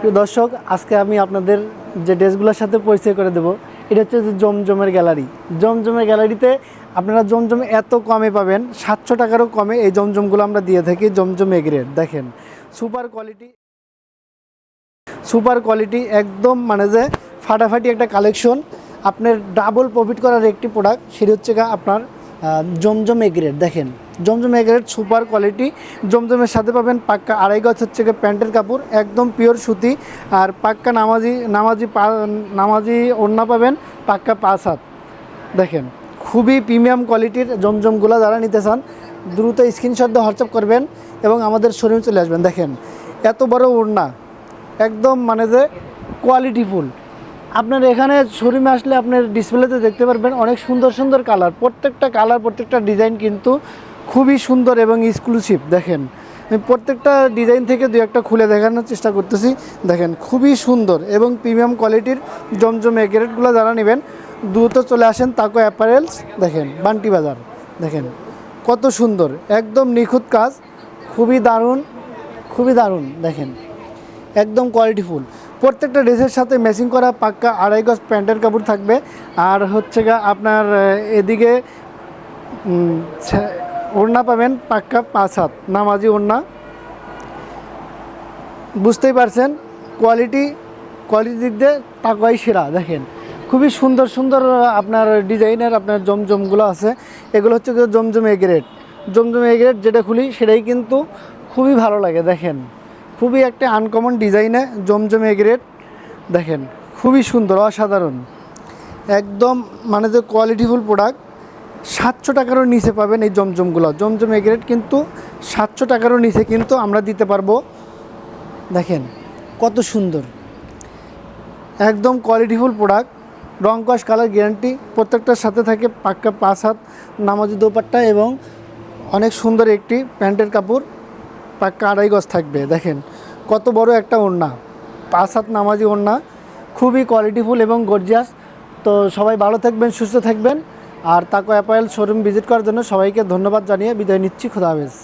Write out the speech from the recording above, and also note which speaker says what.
Speaker 1: প্রিয় দর্শক, আজকে আমি আপনাদের যে ড্রেসগুলোর সাথে পরিচয় করে দেবো, এটা হচ্ছে যে জমজমের গ্যালারি। জমজমের গ্যালারিতে আপনারা জমজম এত কমে পাবেন, সাতশো টাকারও কমে এই জমজমগুলো আমরা দিয়ে থাকি জমজম এগ্রেড। দেখেন, সুপার কোয়ালিটি সুপার কোয়ালিটি একদম মানে যে ফাটাফাটি একটা কালেকশন। আপনার ডাবল প্রফিট করার একটি প্রোডাক্ট, সেটি হচ্ছে আপনার জমজম এগ্রেড দেখেন, জমজম এগ্রেড সুপার কোয়ালিটি। জমজমের সাথে পাবেন পাক্কা আড়াই গজ হচ্ছে প্যান্টের কাপড়, একদম পিওর সুতি। আর পাক্কা নামাজি নামাজি পা, নামাজি ওড়না পাবেন পাক্কা পাঁচ হাত। দেখেন, খুবই প্রিমিয়াম কোয়ালিটির জমজমগুলো যারা নিতে চান, দ্রুত স্ক্রিনশট দিয়ে হোয়াটসঅ্যাপ করবেন এবং আমাদের শোরুমে চলে আসবেন। দেখেন, এত বড় ওড়না, একদম মানে যে কোয়ালিটিফুল আপনার এখানে শোরুমে আসলে আপনার ডিসপ্লেতে দেখতে পারবেন অনেক সুন্দর সুন্দর কালার। প্রত্যেকটা কালার, প্রত্যেকটা ডিজাইন কিন্তু খুবই সুন্দর এবং এক্সক্লুসিভ দেখেন। প্রত্যেকটা ডিজাইন থেকে দু একটা খুলে দেখানোর চেষ্টা করতেছি। দেখেন, খুবই সুন্দর এবং প্রিমিয়াম কোয়ালিটির জমজমে এগ্রেটগুলো যারা নেবেন, দ্রুত চলে আসেন তাকো অ্যাপারেলস দেখেন, বান্টি বাজার, দেখেন, কত সুন্দর, একদম নিখুঁত কাজ, খুবই দারুণ খুবই দারুণ, দেখেন, একদম কোয়ালিটিফুল প্রত্যেকটা ড্রেসের সাথে ম্যাচিং করা পাক্কা আড়াই গজ প্যান্টের কাপড় থাকবে। আর হচ্ছে গা আপনার এদিকে ওড়না পাবেন পাক্কা পাঁচ হাত, নামাজি ওড়না। বুঝতেই পারছেন কোয়ালিটি কোয়ালিটি দিক দিয়ে তাকাই সেরা, দেখেন। খুবই সুন্দর সুন্দর আপনার ডিজাইনের আপনার জমজমগুলো আছে। এগুলো হচ্ছে জমজম এগ্রেড জমজম এগ্রেড যেটা খুলি সেটাই কিন্তু খুবই ভালো লাগে, দেখেন। খুবই একটা আনকমন ডিজাইনে জমজম এগ্রেড দেখেন, খুবই সুন্দর, অসাধারণ। একদম মানে যে কোয়ালিটিফুল প্রোডাক্ট সাতশো টাকারও নিচে পাবেন এই জমজমগুলো। জমজম এগ্রেড কিন্তু সাতশো টাকারও নিচে কিন্তু আমরা দিতে পারব। দেখেন, কত সুন্দর। একদম কোয়ালিটিফুল প্রোডাক্ট রং কস কালার গ্যারান্টি প্রত্যেকটার সাথে থাকে পাক্কা পাঁচ হাত নামাজি দোপাট্টা এবং অনেক সুন্দর একটি প্যান্টের কাপড়, পাক্কা আড়াই গজ থাকবে। দেখেন কত বড় একটা ওড়না। পাঁচ সাত নামাজি ওড়না, খুবই কোয়ালিটিফুল এবং গর্জিয়াস তো সবাই ভালো থাকবেন, সুস্থ থাকবেন। আর তাকো অ্যাপায়েল শোরুম ভিজিট করার জন্য সবাইকে ধন্যবাদ জানিয়ে বিদায় নিচ্ছি, খোদা হাফেজ।